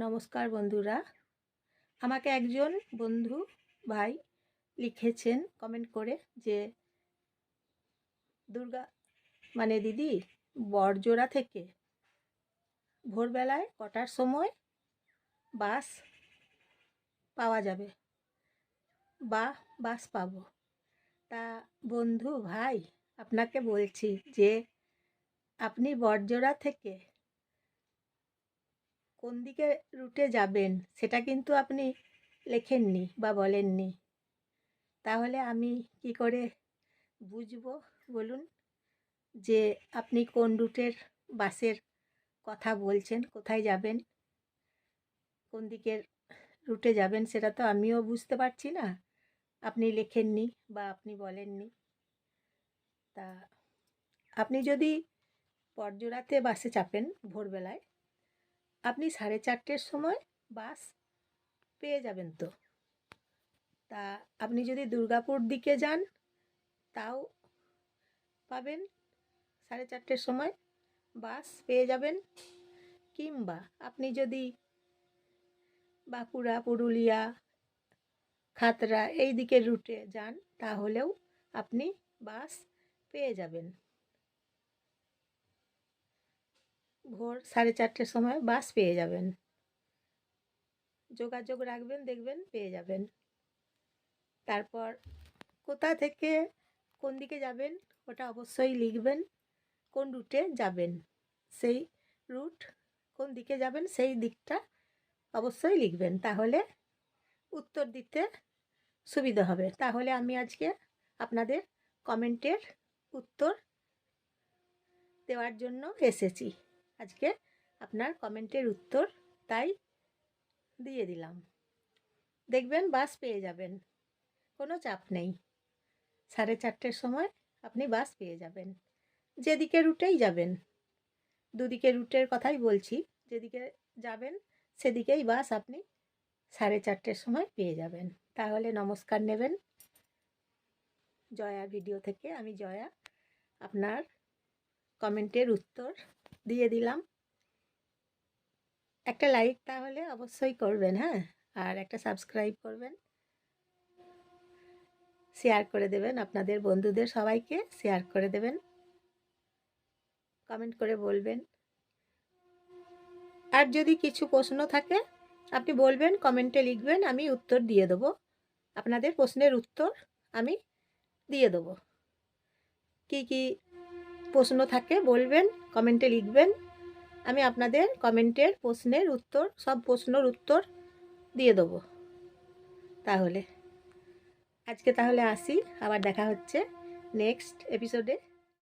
নমস্কার বন্ধুরা। আমাকে একজন বন্ধু ভাই লিখেছেন কমেন্ট করে যে, দুর্গা মানে দিদি, বড়জোড়া থেকে ভোরবেলায় কটার সময় বাস পাওয়া যাবে? বা, বাস পাব। তা বন্ধু ভাই, আপনাকে বলছি যে, আপনি বড়জোড়া থেকে কোন দিকে রুটে যাবেন, সেটা কিন্তু আপনি লেখেননি বা বলেননি। তাহলে আমি কি করে বুঝব বলুন? যে আপনি কোন রুটের বাসের কথা বলছেন, কোথায় যাবেন? কোন দিকের রুটে যাবেন, সেটা তো আমিও বুঝতে পারছি না। আপনি লেখেননি বা আপনি বলেননি। তা আপনি যদি পরজোড়াতে বাসে চাপেন ভোরবেলায় আপনি সাড়ে চারটের সময় বাস পেয়ে যাবেন তো। তা আপনি যদি দুর্গাপুর দিকে যান, তাও পাবেন। সাড়ে চারটের সময় বাস পেয়ে যাবেন। কিংবা আপনি যদি বাঁকুড়া, পুরুলিয়া, খাতড়া এই দিকের রুটে যান, তাহলেও আপনি বাস পেয়ে যাবেন। ভোর সাড়ে চারটের সময় বাস পেয়ে যাবেন। যোগাযোগ রাখবেন, দেখবেন, পেয়ে যাবেন। তারপর কোথা থেকে কোন দিকে যাবেন ওটা অবশ্যই লিখবেন, কোন রুটে যাবেন, সেই রুট কোন দিকে যাবেন সেই দিকটা অবশ্যই লিখবেন, তাহলে উত্তর দিতে সুবিধা হবে। তাহলে আমি আজকে আপনাদের কমেন্টের উত্তর দেওয়ার জন্য এসেছি। আজকে আপনার কমেন্টের উত্তর তাই দিয়ে দিলাম। দেখবেন বাস পেয়ে যাবেন, কোনো চাপ নেই। সাড়ে চারটের সময় আপনি বাস পেয়ে যাবেন। যেদিকে রুটেই যাবেন। দুদিকে রুটের কথাই বলছি, যেদিকে যাবেন সেদিকেই বাস আপনি সাড়ে চারটের সময় পেয়ে যাবেন। তাহলে নমস্কার নেবেন। জয়া ভিডিও থেকে আমি জয়া, আপনার কমেন্টের উত্তর দিয়ে দিলাম। একটা লাইক তাহলে অবশ্যই করবেন হ্যাঁ? আর একটা সাবস্ক্রাইব করবেন। শেয়ার করে দেবেন আপনাদের বন্ধুদের সবাইকে, শেয়ার করে দেবেন। কমেন্ট করে বলবেন। আর যদি কিছু প্রশ্ন থাকে, আপনি বলবেন, কমেন্টে লিখবেন, আমি উত্তর দিয়ে দেবো। আপনাদের প্রশ্নের উত্তর আমি দিয়ে দেবো। কী কী প্রশ্ন থাকে, বলবেন কমেন্টে লিখবেন। আমি আপনাদের কমেন্টের প্রশ্নের উত্তর, সব প্রশ্নর উত্তর দিয়ে দেব। তাহলে, আজকে তাহলে আসি, আবার দেখা হচ্ছে নেক্সট এপিসোডে